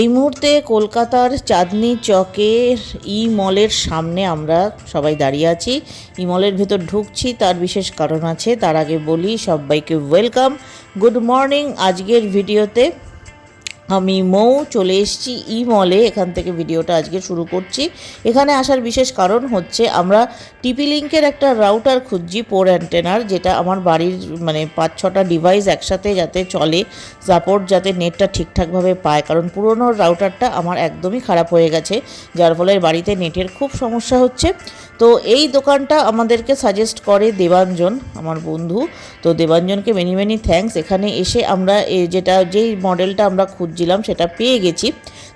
এই মুহূর্তে কলকাতার চাঁদনি চকের ই মলের সামনে আমরা সবাই দাঁড়িয়ে আছি। ই মলের ভেতর ঢুকছি, তার বিশেষ কারণ আছে। তার আগে বলি, সবাইকে ওয়েলকাম গুড মর্নিং আজকের ভিডিওতে আমি মৌ চলে এসেছি ই মলে, এখান থেকে ভিডিওটা আজকে শুরু করছি। এখানে আসার বিশেষ কারণ হচ্ছে আমরা টিপি লিঙ্কের একটা রাউটার খুঁজছি, পোর অ্যান্টেনার, যেটা আমার বাড়ির মানে পাঁচ ছটা ডিভাইস একসাথে যাতে চলে, সাপোর্ট যাতে নেটটা ঠিকঠাকভাবে পায়। কারণ পুরনো রাউটারটা আমার একদমই খারাপ হয়ে গেছে, যার ফলে বাড়িতে নেটের খুব সমস্যা হচ্ছে। তো এই দোকানটা আমাদেরকে সাজেস্ট করে দেবাঞ্জন, আমার বন্ধু। তো দেবাঞ্জনকে মেনি মেনি থ্যাঙ্কস এখানে এসে আমরা যেটা, যেই মডেলটা আমরা খুঁজছিলাম, সেটা পেয়ে গেছি।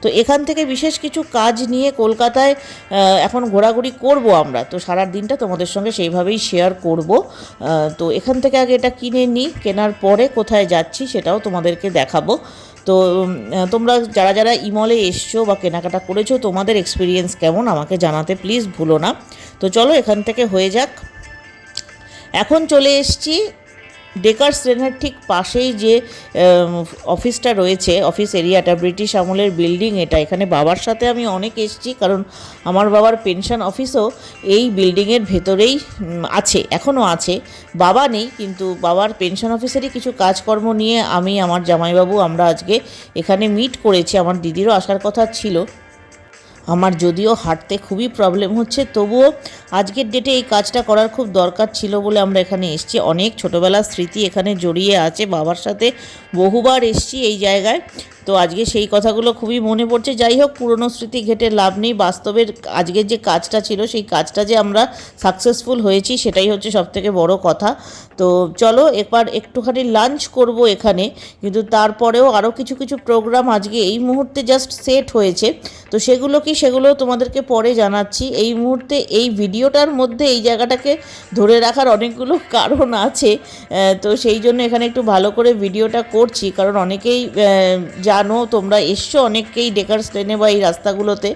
তো এখান থেকে বিশেষ কিছু কাজ নিয়ে কলকাতায় এখন ঘোরাঘুরি করব আমরা। তো সারা দিনটা তোমাদের সঙ্গে সেইভাবেই শেয়ার করব। তো এখান থেকে আগে এটা কিনে নিই কেনার পরে কোথায় যাচ্ছি সেটাও তোমাদেরকে দেখাবো। তো তোমরা যারা যারা ইমলে এসছো বা কেনাকাটা করেছ, তোমাদের এক্সপিরিয়েন্স কেমন আমাকে জানাতে প্লিজ ভুলো না। তো চলো এখান থেকে হয়ে যাক। এখন চলে এসছি ডেকার্স ট্রেনের ঠিক পাশেই যে অফিসটা রয়েছে, অফিস এরিয়াটা, ব্রিটিশ আমলের বিল্ডিং এটা। এখানে বাবার সাথে আমি অনেক এসেছি, কারণ আমার বাবার পেনশন অফিসও এই বিল্ডিংয়ের ভেতরেই আছে, এখনও আছে। বাবা নেই, কিন্তু বাবার পেনশন অফিসেরই কিছু কাজকর্ম নিয়ে আমি, আমার জামাইবাবু আমরা আজকে এখানে মিট করেছি। আমার দিদিরও আসার কথা ছিল। আমার যদিও হাঁটতে খুবই প্রবলেম হচ্ছে তবুও আজকের ডেটে এই কাজটা করার খুব দরকার ছিল বলে আমরা এখানে এসেছি। অনেক ছোটোবেলার স্মৃতি এখানে জড়িয়ে আছে। বাবার সাথে বহুবার এসেছি এই জায়গায়। তো আজকে সেই কথাগুলো খুবই মনে পড়ছে। যাই হোক, পুরনো স্মৃতি ঘেটে লাভ নেই। বাস্তবের আজকের যে কাজটা ছিল, সেই কাজটা যে আমরা সাকসেসফুল হয়েছি, সেটাই হচ্ছে সবথেকে বড় কথা। তো চলো এবার একটুখানি লাঞ্চ করব এখানে। কিন্তু তারপরেও আরও কিছু কিছু প্রোগ্রাম আজকে এই মুহূর্তে জাস্ট সেট হয়েছে। তো সেগুলো কি, সেগুলো তোমাদেরকে পরে জানাচ্ছি। এই মুহূর্তে এই ভিডিওটার মধ্যে এই জায়গাটাকে ধরে রাখার অনেকগুলো কারণ আছে তো সেই জন্য এখানে একটু ভালো করে ভিডিওটা করছি। কারণ অনেকেই জানো তোমরা এসছো, অনেককেই ডেকার ট্রেনে বা এই রাস্তাগুলোতে।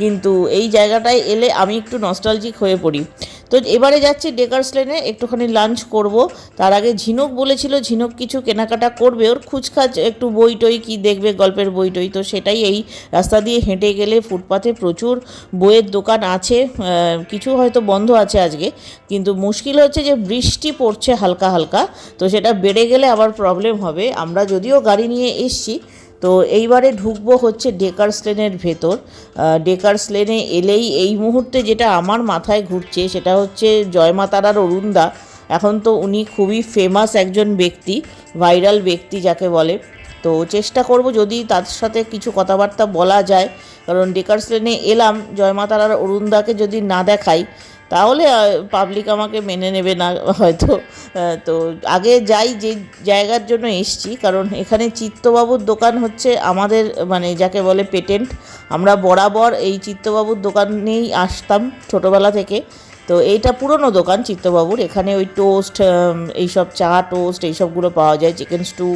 কিন্তু এই জায়গাটায় এলে আমি একটু নস্টালজিক হয়ে পড়ি। তো এবারে যাচ্ছি ডেকার্স লেনে একটুখানি লাঞ্চ করব। তার আগে ঝিনুক বলেছিল, ঝিনুক কিছু কেনাকাটা করবে। ওর খুচখাচ একটু বই টই কী দেখবে গল্পের বই টই তো সেটাই এই রাস্তা দিয়ে হেঁটে গেলে ফুটপাথে প্রচুর বইয়ের দোকান আছে। কিছু হয়তো বন্ধ আছে আজকে। কিন্তু মুশকিল হচ্ছে যে বৃষ্টি পড়ছে হালকা হালকা। তো সেটা বেড়ে গেলে আবার প্রবলেম হবে। আমরা যদিও গাড়ি নিয়ে এসছি তো এইবারে ঢুকবো হচ্ছে ডেকার্স লেনের ভেতর। ডেকার্স লেনে এলেই এই মুহূর্তে যেটা আমার মাথায় ঘুরছে সেটা হচ্ছে জয়মাতারার অরুণদা। এখন তো উনি খুবই ফেমাস একজন ব্যক্তি ভাইরাল ব্যক্তি যাকে বলে। তো চেষ্টা করব যদি তার সাথে কিছু কথাবার্তা বলা যায়। কারণ ডেকার্স লেনে এলাম, জয়মাতারার অরুণদাকে যদি না দেখাই তাহলে পাবলিক আমাকে মেনে নেবে না হয়তো। তো আগে যাই, যে জায়গার জন্য এসছি, কারণ এখানে চিত্তবাবুর দোকান হচ্ছে আমাদের মানে যাকে বলে পেটেন্ট আমরা বরাবর এই চিত্তবাবুর দোকানেই আসতাম ছোটোবেলা থেকে। তো এইটা পুরনো দোকান চিত্তবাবুর। এখানে ওই টোস্ট এইসব চা টোস্ট এইসবগুলো পাওয়া যায় চিকেন স্টু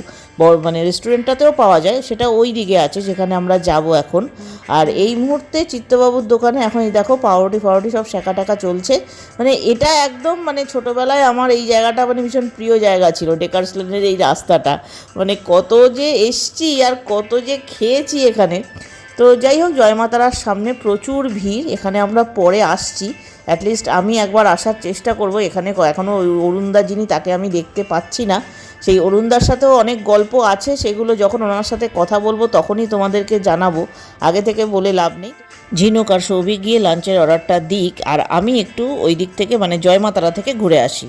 মানে রেস্টুরেন্টটাতেও পাওয়া যায়, সেটা ওই দিকে আছে যেখানে আমরা যাব এখন। আর এই মুহূর্তে চিত্তবাবুর দোকানে এখন এই দেখো পাউরুটি ফাউরুটি সব শেখা টাকা চলছে। মানে এটা একদম মানে ছোটোবেলায় আমার এই জায়গাটা মানে ভীষণ প্রিয় জায়গা ছিল ডেকার্স লেনের এই রাস্তাটা। মানে কত যে এসছি আর কত যে খেয়েছি এখানে। তো যাই হোক জয়মাতারার সামনে প্রচুর ভিড়, এখানে আমরা পরে আসছি। অ্যাটলিস্ট আমি একবার আসার চেষ্টা করব, এখানে এখনও ওই অরুণদা যিনি তাকে আমি দেখতে পাচ্ছি না। সেই অরুণদার সাথেও অনেক গল্প আছে, সেগুলো যখন ওনার সাথে কথা বলব তখনই তোমাদেরকে জানাব। আগে থেকে বলে লাভ নেই। ঝিনুক আর সৌভিক গিয়ে লাঞ্চের অর্ডারটা দিক, আর আমি একটু ওই দিক থেকে মানে জয়মাতারা থেকে ঘুরে আসি।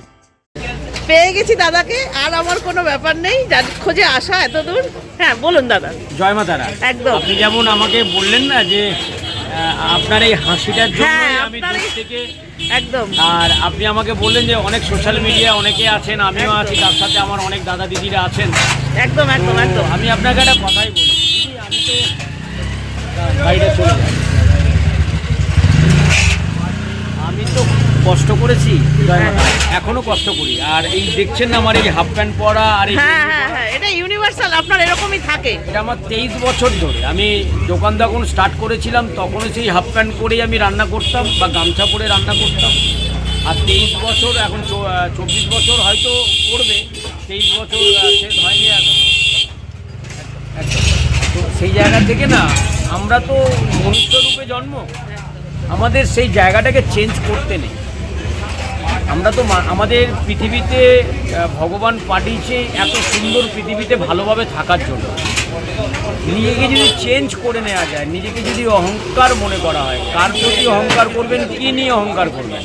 পেয়ে গেছি দাদাকে আর আমার কোনো ব্যাপার নেই যার খোঁজে আসা এত দূর হ্যাঁ বলুন দাদা। জয় মা তারা। একদম। আপনি যেমন আমাকে বললেন না যে আপনার এই হাসিটার জন্য হ্যাঁ, আমি থেকে একদম। আর আপনি আমাকে বললেন যে অনেক সোশ্যাল মিডিয়া অনেকে আছেন আমিও আছি তার সাথে আমার অনেক দাদা দিদিরা আছেন। একদম একদম একদম। আমি আপনাকে একটা কথাই বলি দিদি, আমি তো বাইরে চলে যাই। আমি তো কষ্ট করেছি? জয় এখনও কষ্ট করি। আর এই দেখছেন না আমার এই হাফ প্যান্ট পরা আর এই হ্যাঁ হ্যাঁ হ্যাঁ এটা ইউনিভার্সাল আপনার এরকমই থাকে। এটা আমার তেইশ বছর ধরে। আমি দোকান যখন স্টার্ট করেছিলাম তখনও সেই হাফ প্যান্ট পরেই আমি রান্না করতাম বা গামছা পরে রান্না করতাম। আর তেইশ বছর এখন চব্বিশ বছর হয়তো পড়বে তেইশ বছর শেষ হয়নি এখন। তো সেই জায়গা থেকে না আমরা তো মনুষ্য রূপে জন্ম। আমাদের সেই জায়গাটাকে চেঞ্জ করতে নেই। আমরা তো আমাদের পৃথিবীতে ভগবান পাঠিয়েছে এত সুন্দর পৃথিবীতে ভালোভাবে থাকার জন্য। নিজেকে যদি চেঞ্জ করে নেওয়া যায়, নিজেকে যদি অহংকার মনে করা হয়, কার প্রতি অহংকার করবেন, কী নিয়ে অহংকার করবেন?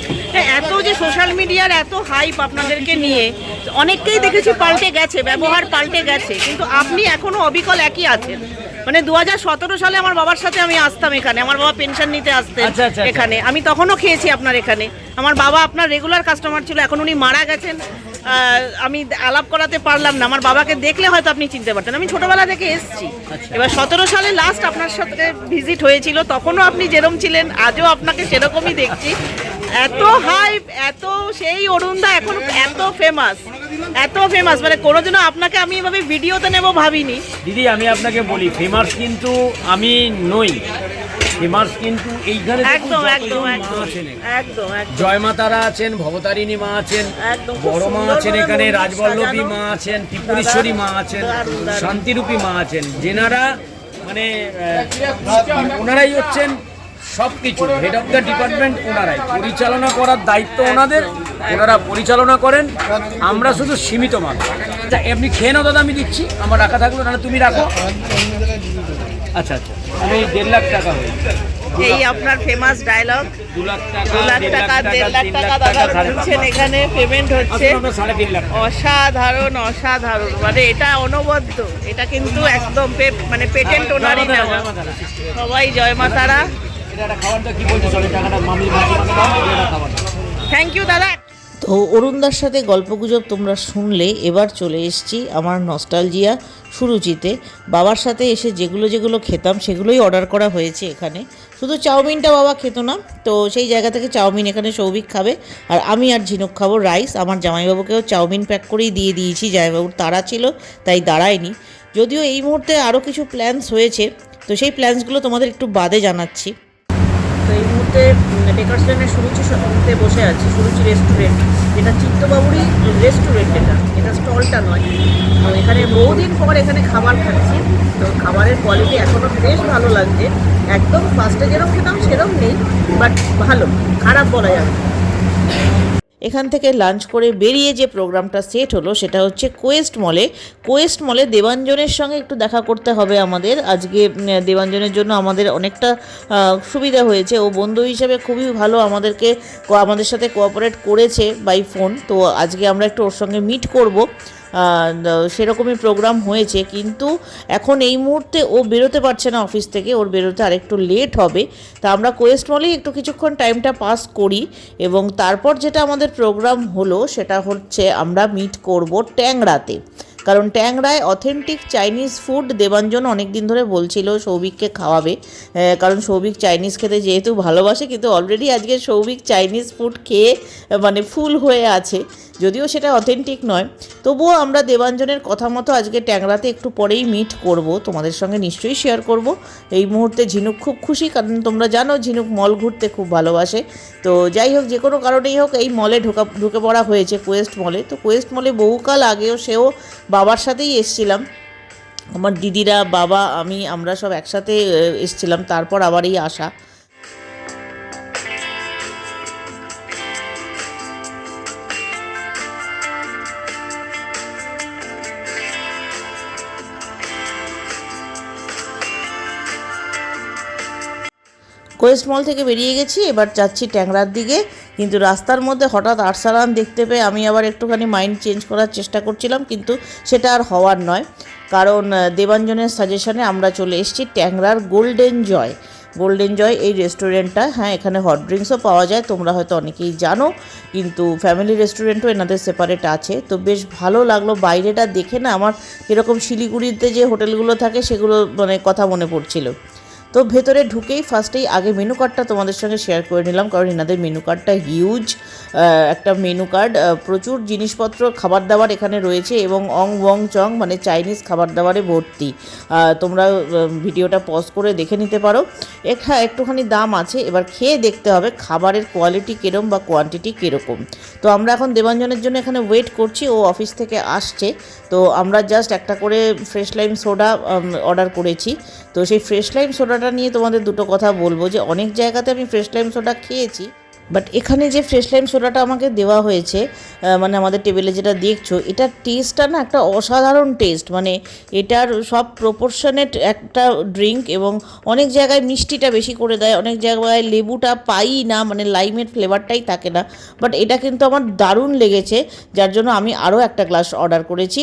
এত যে সোশ্যাল মিডিয়ার এত হাইপ আপনাদেরকে নিয়ে অনেককেই দেখেছি পাল্টে গেছে ব্যবহার পাল্টে গেছে কিন্তু আপনি এখনও অবিকল একই আছেন। মানে দু হাজার সতেরো সালে আমার বাবার সাথে আমি আসতাম এখানে আমার বাবা পেনশন নিতে আসতেন আচ্ছা, আচ্ছা, আচ্ছা। এখানে। আমি তখনও খেয়েছি আপনার এখানে। আমার বাবা আপনার রেগুলার কাস্টমার ছিল এখন উনি মারা গেছেন। আমি আলাপ করাতে পারলাম না আমার বাবাকে দেখলে হয়তো আপনি চিনতে পারতেন। আমি ছোটবেলা থেকে এসেছি। এবার সতেরো সালে লাস্ট আপনার সাথে ভিজিট হয়েছিল তখনও আপনি যেরকম ছিলেন আজও আপনাকে সেরকমই দেখছি। এত হাইপ এত সেই অরুণদা এখন এত ফেমাস এত ফেমাস মানে কোনোদিনও আপনাকে আমি এভাবে ভিডিওতে নেব ভাবিনি। দিদি আমি আপনাকে বলি ফেমাস কিন্তু আমি নই। ফেমাস কিন্তু এইখানে একদম একদম একদম জয় মা তারা আছেন ভবতারিণী মা আছেন বড় মা আছেন এখানে রাজবল্লভী মা আছেন ত্রিপুরেশ্বরী মা আছেন। শান্তিরূপী মা আছেন। যেনারা মানে ওনারাই হচ্ছেন সব কিছু হেড অফ দ্য ডিপার্টমেন্ট ওনারাই। পরিচালনা করার দায়িত্ব ওনাদের। ওনারা পরিচালনা করেন। আমরা শুধু সীমিত মানুষ। আচ্ছা আপনি খেয়ে নাও দাদা আমি দিচ্ছি। আমার রাখা থাকল না তুমি রাখো। আচ্ছা আচ্ছা। আমি দেড় লাখ টাকা হয়েছে এই আপনার ফেমাস ডায়লগ দু লাখ টাকা দেড় লাখ টাকা দাদা বলছেন এখানে পেমেন্ট হচ্ছে। লাখ টাকা। অসাধারণ অসাধারণ। মানে এটা অনবদ্য। এটা কিন্তু একদম মানে পেটেন্ট ওনারই জয় নেওয়া। সবাই জয় মা থ্যাংক ইউ দাদা। তো অরুণদার সাথে গল্পগুজব তোমরা শুনলে এবার চলে এসেছি আমার নস্টালজিয়া সুরুচিতে। বাবার সাথে এসে যেগুলো যেগুলো খেতাম সেগুলোই অর্ডার করা হয়েছে এখানে। শুধু চাউমিনটা বাবা খেত না তো সেই জায়গা থেকে চাউমিন এখানে সৌভিক খাবে। আর আমি আর ঝিনুক খাব রাইস আমার জামাইবাবুকেও চাউমিন প্যাক করেই দিয়ে দিয়েছি জামাইবাবুর তাড়া ছিল তাই দাঁড়ায়নি। যদিও এই মুহূর্তে আরও কিছু প্ল্যানস হয়েছে তো সেই প্ল্যানসগুলো তোমাদের একটু বাদে জানাচ্ছি। মুহূর্তে বেকার লেনের সুরুচি মুহূর্তে বসে আছি সুরুচি রেস্টুরেন্ট এটা চিত্তবাবুরই রেস্টুরেন্ট এটা এটা স্টলটা নয়। তো এখানে বহুদিন পর এখানে খাবার খাচ্ছি। তো খাবারের কোয়ালিটি এখনও বেশ ভালো লাগছে। একদম ফার্স্টে যেরকম খেতাম সেরকম নেই বাট ভালো, খারাপ বলা যাবে। এখান থেকে লাঞ্চ করে বেরিয়ে যে প্রোগ্রামটা সেট হলো, সেটা হচ্ছে কোয়েস্ট মলে। কোয়েস্ট মলে দেবাঞ্জনের সঙ্গে একটু দেখা করতে হবে আমাদের। আজকে দেবাঞ্জনের জন্য আমাদের অনেকটা সুবিধা হয়েছে। ও বন্ধু হিসেবে খুবই ভালো আমাদেরকে আমাদের সাথে কোঅপারেট করেছে বাই ফোন তো আজকে আমরা একটু ওর সঙ্গে মিট করব। সেরকমই প্রোগ্রাম হয়েছে। কিন্তু এখন এই মুহূর্তে ও বেরোতে পারছে না অফিস থেকে, ওর বেরোতে আরেকটু লেট হবে। তা আমরা কোয়েস্ট মলেই একটু কিছুক্ষণ টাইমটা পাস করি এবং তারপর যেটা আমাদের প্রোগ্রাম হলো, সেটা হচ্ছে আমরা মিট করব ট্যাংরাতে। কারণ ট্যাংরায় অথেন্টিক চাইনিজ ফুড দেবাঞ্জন অনেক দিন ধরে বলছিল সৌভিককে খাওয়াবে। কারণ সৌভিক চাইনিজ খেতে যেহেতু ভালোবাসে, কিন্তু অলরেডি আজকে সৌভিক চাইনিজ ফুড খেয়ে মানে ফুল হয়ে আছে। যদিও সেটা অথেন্টিক নয়, তবুও আমরা দেবাঞ্জনের কথা মতো আজকে ট্যাংরাতে একটু পরেই মিট করব। তোমাদের সঙ্গে নিশ্চয়ই শেয়ার করব। এই মুহূর্তে ঝিনুক খুব খুশি, কারণ তোমরা জানো ঝিনুক মল ঘুরতে খুব ভালোবাসে। তো যাই হোক যে কোনো কারণেই হোক এই মলে ঢোকা, ঢুকে পড়া হয়েছে কোয়েস্ট মলে তো কোয়েস্ট মলে বহুকাল আগেও সেও বাবার সাথেই এসছিলাম। আমার দিদিরা, বাবা, আমি, আমরা সব একসাথে এসছিলাম। তারপর আবার এই আসা কোয়েস্ট মল থেকে বেরিয়ে গেছি, এবার যাচ্ছি ট্যাংরার দিকে। কিন্তু রাস্তার মধ্যে হঠাৎ আরসালান দেখতে পেয়ে আমি আবার একটুখানি মাইন্ড চেঞ্জ করার চেষ্টা করছিলাম, কিন্তু সেটা আর হওয়ার নয়। কারণ দেবাঞ্জনের সাজেশনে আমরা চলে এসেছি ট্যাংরার গোল্ডেন জয় গোল্ডেন জয় এই রেস্টুরেন্টটা হ্যাঁ এখানে হট ড্রিঙ্কসও পাওয়া যায়, তোমরা হয়তো অনেকেই জানো, কিন্তু ফ্যামিলি রেস্টুরেন্টও এনাদের সেপারেট আছে। তো বেশ ভালো লাগল বাইরেটা দেখে না, আমার এরকম শিলিগুড়িতে যে হোটেলগুলো থাকে, সেগুলো মানে কথা মনে পড়ছিল। তো ভেতরে ঢুকেই ফার্স্টেই আগে মেনু কার্ডটা তোমাদের সঙ্গে শেয়ার করে নিলাম, কারণ এনাদের মেনু কার্ডটা হিউজ একটা মেনু কার্ড প্রচুর জিনিসপত্র খাবার দাবার এখানে রয়েছে এবং অং বং চং মানে চাইনিজ খাবার দাবারে ভর্তি। তোমরা ভিডিওটা পজ করে দেখে নিতে পারো। এখা একটুখানি দাম আছে, এবার খেয়ে দেখতে হবে খাবারের কোয়ালিটি কীরকম বা কোয়ান্টিটি কীরকম। তো আমরা এখন দেবাঞ্জনের জন্য এখানে ওয়েট করছি, ও অফিস থেকে আসছে। তো আমরা জাস্ট একটা করে ফ্রেশ লাইম সোডা অর্ডার করেছি। তো সেই ফ্রেশ লাইম সোডাটা নিয়ে তোমাদের দুটো কথা বলব যে অনেক জায়গাতে আমি ফ্রেশ লাইম সোডা খেয়েছি। বাট এখানে যে ফ্রেশ লাইম সোডাটা আমাকে দেওয়া হয়েছে মানে আমাদের টেবিলে যেটা দেখছ এটার টেস্টটা না একটা অসাধারণ টেস্ট মানে এটার সব প্রপোর্শনেট একটা ড্রিঙ্ক এবং অনেক জায়গায় মিষ্টিটা বেশি করে দেয়, অনেক জায়গায় লেবুটা পাই না মানে লাইমের ফ্লেভারটাই থাকে না। বাট এটা কিন্তু আমার দারুণ লেগেছে, যার জন্য আমি আরও একটা গ্লাস অর্ডার করেছি,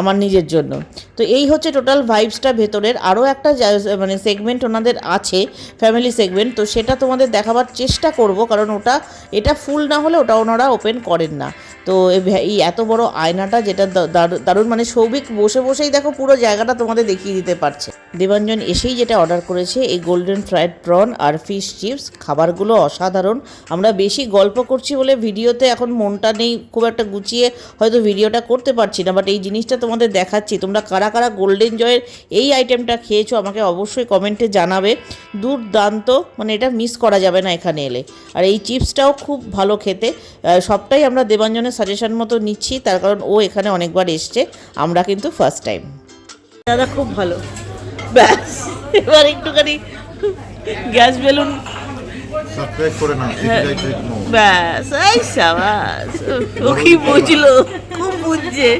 আমার নিজের জন্য। তো এই হচ্ছে টোটাল ভাইবসটা ভেতরের। আরও একটা মানে সেগমেন্ট ওনাদের আছে ফ্যামিলি সেগমেন্ট তো সেটা তোমাদের দেখাবার চেষ্টা করব, কারণ ওটা, এটা ফুল না হলে ওটা ওনারা ওপেন করেন না। তো এই এত বড় আয়নাটা যেটা দারুণ মানে সৌভিক বসে বসেই দেখো পুরো জায়গাটা তোমাদের দেখিয়ে দিতে পারছে। দেবাঞ্জন এসেই যেটা অর্ডার করেছে, এই গোল্ডেন ফ্রাইড প্রন আর ফিশ চিপস খাবারগুলো অসাধারণ। আমরা বেশি গল্প করছি বলে ভিডিওতে এখন মনটা নেই, খুব একটা গুছিয়ে হয়তো ভিডিওটা করতে পারছি না বাট এই জিনিসটা তোমাদের দেখাচ্ছি। তোমরা কারা কারা গোল্ডেন জয়ের এই আইটেমটা খেয়েছো আমাকে অবশ্যই কমেন্টে জানাবে। দুর্দান্ত মানে এটা মিস করা যাবে না এখানে এলে। আর এই চিপসটাও খুব ভালো খেতে। সবটাই আমরা দেবাঞ্জনের সাজেশন মতো নিচ্ছি তার কারণ ও এখানে অনেকবার এসছে আমরা কিন্তু ফার্স্ট টাইম দাদা খুব ভালো। ব্যাস এবার একটুখানি গ্যাস বেলুন। সাবস্ক্রাইব করে নাও সিটিআই ট্রিক নো ব্যাস এই সাবাস ও কি বুঝলো খুব বুঝছে।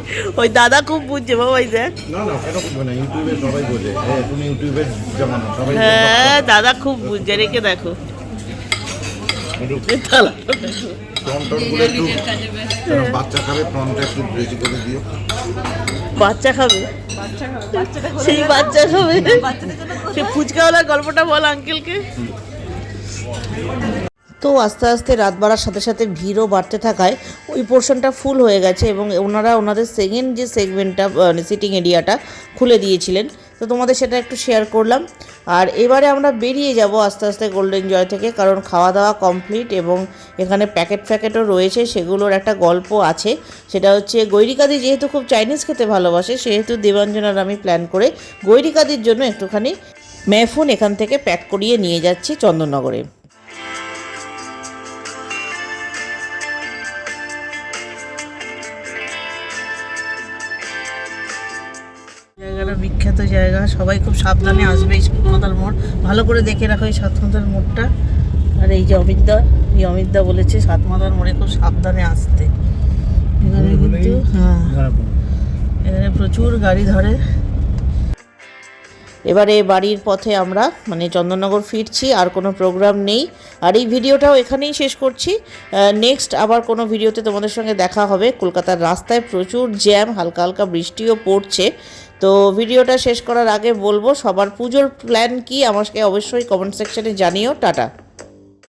ওই দাদা খুব বুঝছে বাবা এই দেখ। না না কেন বুঝবে না ইউটিউবে সবাই বোঝে হ্যাঁ তুমি ইউটিউবের জামানো সবাই হ্যাঁ দাদা খুব বুঝছে রেখে দেখো। বাচ্চা খাবে প্রনটা একটু বেশি করে দিও। বাচ্চা খাবে। সেই বাচ্চা খাবে সে ফুচকাওয়ালার গল্পটা বল, আঙ্কেলকে। তো আস্তে আস্তে রাত বাড়ার সাথে সাথে ভিড়ও বাড়তে থাকায় ওই পোর্শনটা ফুল হয়ে গেছে এবং ওনারা ওনাদের সেকেন্ড যে সেগমেন্টটা মানে সিটিং এরিয়াটা, খুলে দিয়েছিলেন। তো তোমাদের সেটা একটু শেয়ার করলাম। আর এবারে আমরা বেরিয়ে যাব আস্তে আস্তে গোল্ডেন জয় থেকে, কারণ খাওয়া দাওয়া কমপ্লিট এবং এখানে প্যাকেট ফ্যাকেটও রয়েছে, সেগুলোর একটা গল্প আছে। সেটা হচ্ছে গৈরিকাদি যেহেতু খুব চাইনিজ খেতে ভালোবাসে, সেহেতু দেবাঞ্জনার আমি প্ল্যান করে গৈরিকাদির জন্য একটুখানি মেফুন এখান থেকে প্যাক করিয়ে নিয়ে যাচ্ছি চন্দননগরে। বিখ্যাত জায়গা সবাই খুব সাবধানে আসবে এই সাতমাতার মোড়। ভালো করে দেখে রাখো এই সাতমাতার মোড়টা। আর এই যে অমিতদা এই অমিতদা বলেছে সাতমাতার মোড়ে খুব সাবধানে আসতে। এখানে কিন্তু হ্যাঁ। এখানে প্রচুর গাড়ি ধরে। এবারে বাড়ির পথে আমরা মানে চন্দননগর ফিরছি আর কোনো প্রোগ্রাম নেই। আর এই ভিডিওটাও এখানেই শেষ করছি। নেক্সট আবার কোনো ভিডিওতে তোমাদের সঙ্গে দেখা হবে। কলকাতার রাস্তায় প্রচুর জ্যাম হালকা হালকা বৃষ্টিও পড়ছে। তো ভিডিওটা শেষ করার আগে বলব সবার পুজোর প্ল্যান কি আমাকে অবশ্যই কমেন্ট সেকশনে জানিও, টাটা।